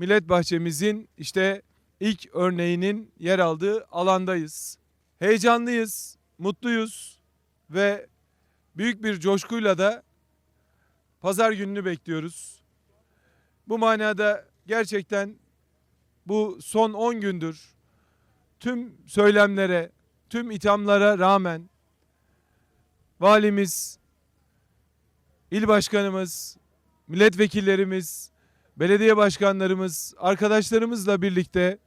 Millet Bahçemizin işte ilk örneğinin yer aldığı alandayız. Heyecanlıyız, mutluyuz ve büyük bir coşkuyla da pazar gününü bekliyoruz. Bu manada gerçekten bu son 10 gündür tüm söylemlere, tüm ithamlara rağmen valimiz, il başkanımız, milletvekillerimiz, belediye başkanlarımız, arkadaşlarımızla birlikte,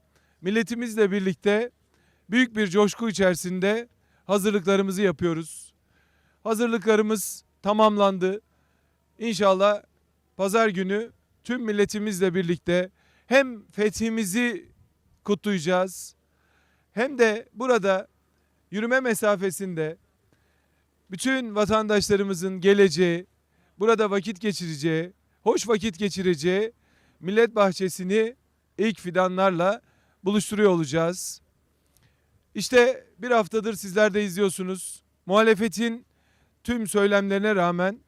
milletimizle birlikte büyük bir coşku içerisinde hazırlıklarımızı yapıyoruz. Hazırlıklarımız tamamlandı. İnşallah pazar günü tüm milletimizle birlikte hem fethimizi kutlayacağız hem de burada yürüme mesafesinde bütün vatandaşlarımızın geleceği, burada vakit geçireceği, hoş vakit geçireceği millet bahçesini ilk fidanlarla buluşturuyor olacağız. İşte bir haftadır sizler de izliyorsunuz. Muhalefetin tüm söylemlerine rağmen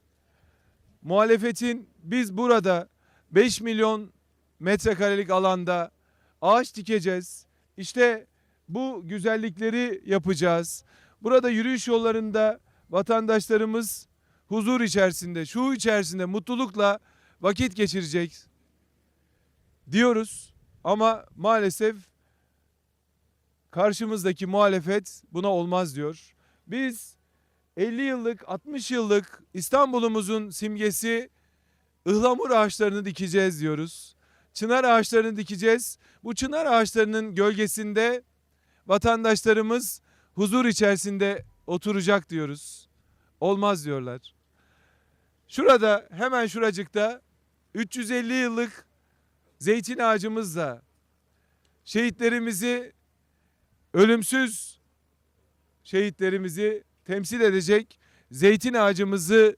muhalefetin biz burada 5 milyon metrekarelik alanda ağaç dikeceğiz. İşte bu güzellikleri yapacağız. Burada yürüyüş yollarında vatandaşlarımız huzur içerisinde, şu içerisinde mutlulukla vakit geçirecek diyoruz. Ama maalesef karşımızdaki muhalefet buna olmaz diyor. Biz 50 yıllık, 60 yıllık İstanbul'umuzun simgesi ıhlamur ağaçlarını dikeceğiz diyoruz. Çınar ağaçlarını dikeceğiz. Bu çınar ağaçlarının gölgesinde vatandaşlarımız huzur içerisinde oturacak diyoruz. Olmaz diyorlar. Şurada hemen şuracıkta 350 yıllık zeytin ağacımızla şehitlerimizi ölümsüz şehitlerimizi temsil edecek zeytin ağacımızı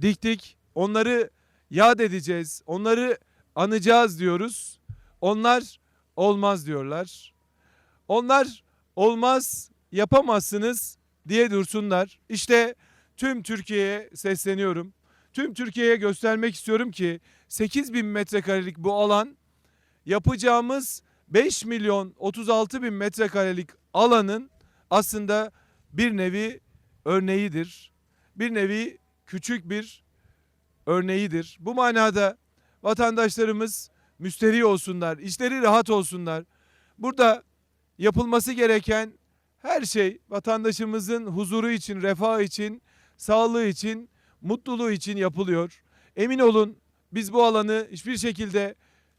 diktik. Onları yad edeceğiz. Onları anacağız diyoruz. Onlar olmaz diyorlar. Onlar olmaz yapamazsınız diye dursunlar. İşte tüm Türkiye'ye sesleniyorum. Tüm Türkiye'ye göstermek istiyorum ki 8 bin metrekarelik bu alan yapacağımız 5 milyon 36 bin metrekarelik alanın aslında bir nevi örneğidir. Bir nevi küçük bir örneğidir. Bu manada vatandaşlarımız müsterih olsunlar, işleri rahat olsunlar. Burada yapılması gereken her şey vatandaşımızın huzuru için, refah için, sağlığı için, mutluluğu için yapılıyor. Emin olun biz bu alanı hiçbir şekilde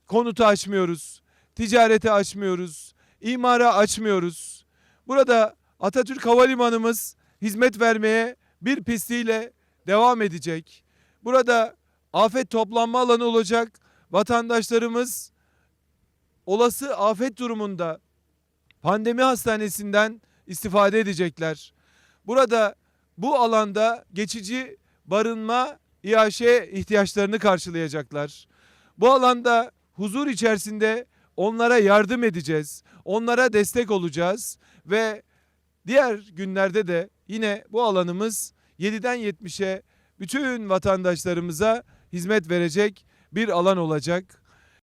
konuta açmıyoruz, ticarete açmıyoruz, imara açmıyoruz. Burada Atatürk Havalimanımız hizmet vermeye bir pistiyle devam edecek. Burada afet toplanma alanı olacak. Vatandaşlarımız olası afet durumunda pandemi hastanesinden istifade edecekler. Burada bu alanda geçici barınma, iaşe ihtiyaçlarını karşılayacaklar. Bu alanda huzur içerisinde onlara yardım edeceğiz. Onlara destek olacağız ve diğer günlerde de yine bu alanımız 7'den 70'e bütün vatandaşlarımıza hizmet verecek bir alan olacak.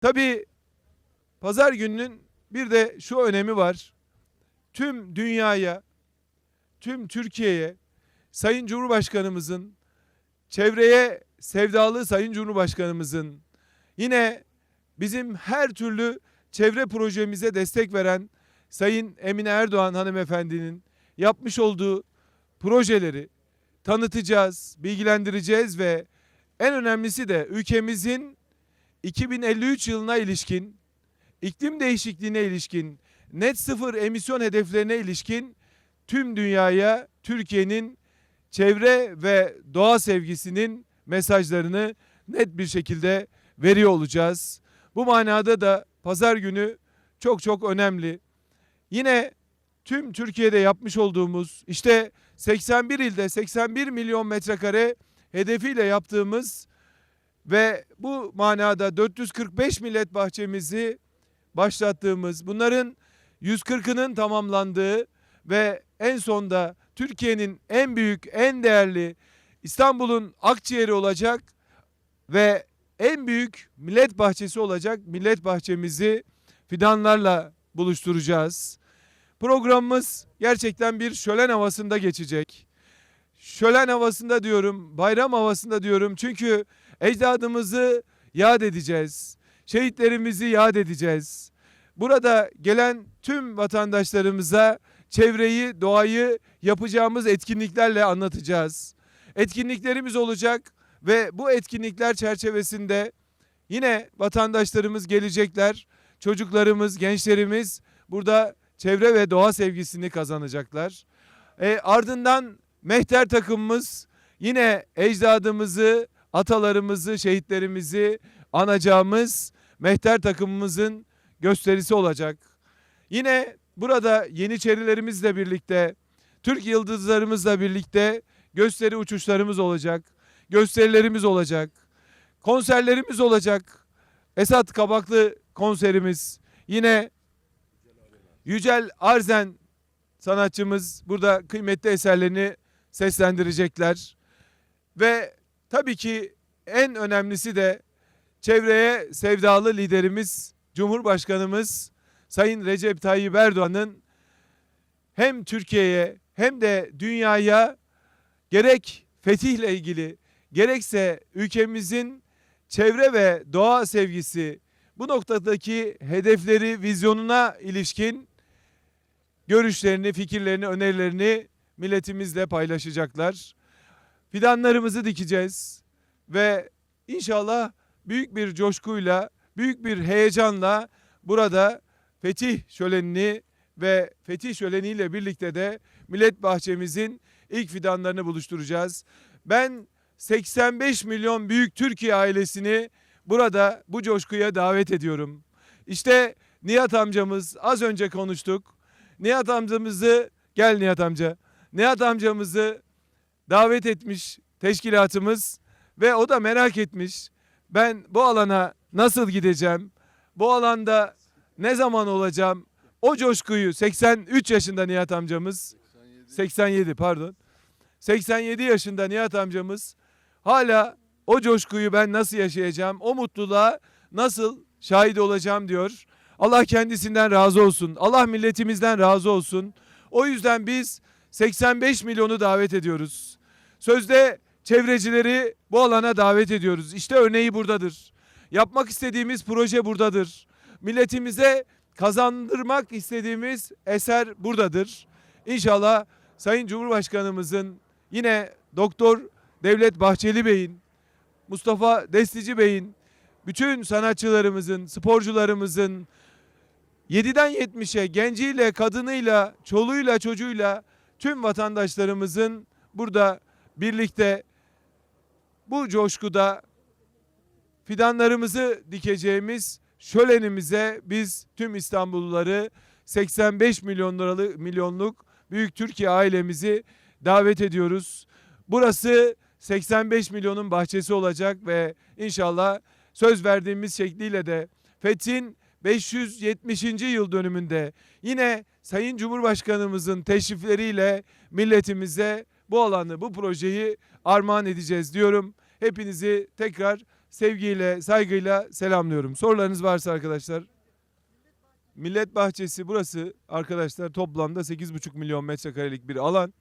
Tabii pazar gününün bir de şu önemi var. Tüm dünyaya, tüm Türkiye'ye Sayın Cumhurbaşkanımızın çevreye sevdalı Sayın Cumhurbaşkanımızın yine bizim her türlü çevre projemize destek veren Sayın Emine Erdoğan hanımefendinin yapmış olduğu projeleri tanıtacağız, bilgilendireceğiz ve en önemlisi de ülkemizin 2053 yılına ilişkin iklim değişikliğine ilişkin net sıfır emisyon hedeflerine ilişkin tüm dünyaya Türkiye'nin çevre ve doğa sevgisinin mesajlarını net bir şekilde veriyor olacağız. Bu manada da pazar günü çok çok önemli. Yine tüm Türkiye'de yapmış olduğumuz işte 81 ilde 81 milyon metrekare hedefiyle yaptığımız ve bu manada 445 millet bahçemizi başlattığımız bunların 140'ının tamamlandığı ve en sonda Türkiye'nin en büyük en değerli İstanbul'un akciğeri olacak ve en büyük millet bahçesi olacak millet bahçemizi fidanlarla buluşturacağız. Programımız gerçekten bir şölen havasında geçecek. Şölen havasında diyorum, bayram havasında diyorum. Çünkü ecdadımızı yad edeceğiz. Şehitlerimizi yad edeceğiz. Burada gelen tüm vatandaşlarımıza çevreyi, doğayı yapacağımız etkinliklerle anlatacağız. Etkinliklerimiz olacak ve bu etkinlikler çerçevesinde yine vatandaşlarımız gelecekler. Çocuklarımız, gençlerimiz burada çevre ve doğa sevgisini kazanacaklar. E, ardından mehter takımımız yine ecdadımızı, atalarımızı, şehitlerimizi anacağımız mehter takımımızın gösterisi olacak. Yine burada Yeniçerilerimizle birlikte, Türk yıldızlarımızla birlikte gösteri uçuşlarımız olacak. Gösterilerimiz olacak. Konserlerimiz olacak. Esat Kabaklı konserimiz. Yine Yücel Arzen sanatçımız burada kıymetli eserlerini seslendirecekler. Ve tabii ki en önemlisi de çevreye sevdalı liderimiz Cumhurbaşkanımız Sayın Recep Tayyip Erdoğan'ın hem Türkiye'ye hem de dünyaya gerek fetihle ilgili gerekse ülkemizin çevre ve doğa sevgisi bu noktadaki hedefleri, vizyonuna ilişkin görüşlerini, fikirlerini, önerilerini milletimizle paylaşacaklar. Fidanlarımızı dikeceğiz ve inşallah büyük bir coşkuyla, büyük bir heyecanla burada Fetih Şöleni'ni ve Fetih Şöleni'yle birlikte de Millet Bahçemizin ilk fidanlarını buluşturacağız. Ben 85 milyon büyük Türkiye ailesini burada bu coşkuya davet ediyorum. İşte Nihat amcamız az önce konuştuk. Nihat amcamızı gel Nihat amca. Nihat amcamızı davet etmiş teşkilatımız ve o da merak etmiş. Ben bu alana nasıl gideceğim? Bu alanda ne zaman olacağım? O coşkuyu 83 yaşında Nihat amcamız 87 pardon. 87 yaşında Nihat amcamız hala o coşkuyu ben nasıl yaşayacağım? O mutluluğa nasıl şahit olacağım diyor. Allah kendisinden razı olsun. Allah milletimizden razı olsun. O yüzden biz 85 milyonu davet ediyoruz. Sözde çevrecileri bu alana davet ediyoruz. İşte örneği buradadır. Yapmak istediğimiz proje buradadır. Milletimize kazandırmak istediğimiz eser buradadır. İnşallah Sayın Cumhurbaşkanımızın yine Doktor Devlet Bahçeli Bey'in, Mustafa Destici Bey'in, bütün sanatçılarımızın, sporcularımızın 7'den 70'e genciyle, kadınıyla, çoluğuyla, çocuğuyla tüm vatandaşlarımızın burada birlikte bu coşkuda fidanlarımızı dikeceğimiz şölenimize biz tüm İstanbulluları 85 milyon liralık milyonluk büyük Türkiye ailemizi davet ediyoruz. Burası 85 milyonun bahçesi olacak ve inşallah söz verdiğimiz şekliyle de Fethin 570. yıl dönümünde yine Sayın Cumhurbaşkanımızın teşrifleriyle milletimize bu alanı, bu projeyi armağan edeceğiz diyorum. Hepinizi tekrar sevgiyle, saygıyla selamlıyorum. Sorularınız varsa arkadaşlar. Millet Bahçesi burası arkadaşlar toplamda 8,5 milyon metrekarelik bir alan.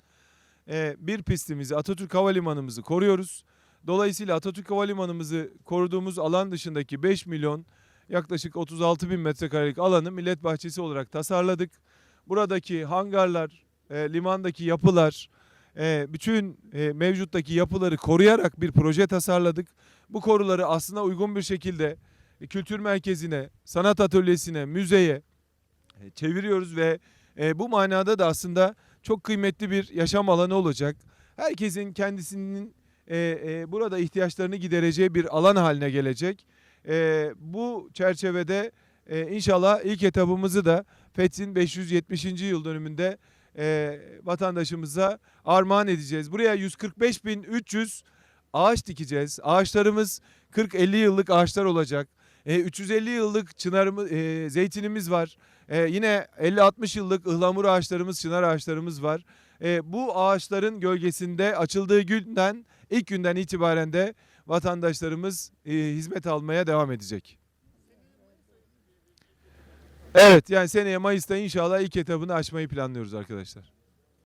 Ee, bir pistimizi Atatürk Havalimanımızı koruyoruz. Dolayısıyla Atatürk Havalimanımızı koruduğumuz alan dışındaki 5 milyon yaklaşık 36 bin metrekarelik alanı Millet Bahçesi olarak tasarladık. Buradaki hangarlar, e, limandaki yapılar, e, bütün e, mevcuttaki yapıları koruyarak bir proje tasarladık. Bu koruları aslında uygun bir şekilde e, kültür merkezine, sanat atölyesine, müzeye e, çeviriyoruz ve e, bu manada da aslında çok kıymetli bir yaşam alanı olacak. Herkesin kendisinin burada ihtiyaçlarını gidereceği bir alan haline gelecek. Bu çerçevede inşallah ilk etabımızı da Fethin 570. yıl dönümünde e, vatandaşımıza armağan edeceğiz. Buraya 145.300 ağaç dikeceğiz. Ağaçlarımız 40-50 yıllık ağaçlar olacak. E, 350 yıllık çınarımız, e, zeytinimiz var. E, yine 50-60 yıllık ıhlamur ağaçlarımız, çınar ağaçlarımız var. E, bu ağaçların gölgesinde açıldığı günden, ilk günden itibaren de vatandaşlarımız e, hizmet almaya devam edecek. Evet yani seneye Mayıs'ta inşallah ilk etabını açmayı planlıyoruz arkadaşlar.